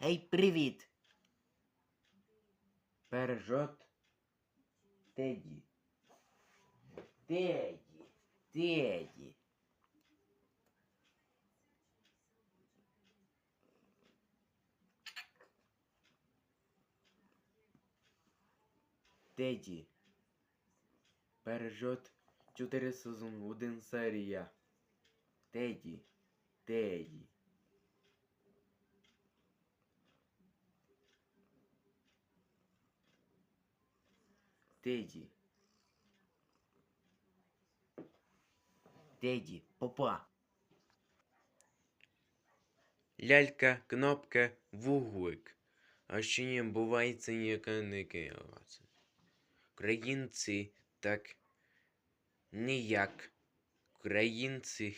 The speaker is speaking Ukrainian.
Ей, привіт! Пержот Теді. Теді. Теді. Теді. Пержот 4 сезон 1 серія. Теді. Теді. Теді. Теді, попа. Лялька, кнопка, вуглик. А ще не бувається ніяка не. Українці так ніяк. Українці.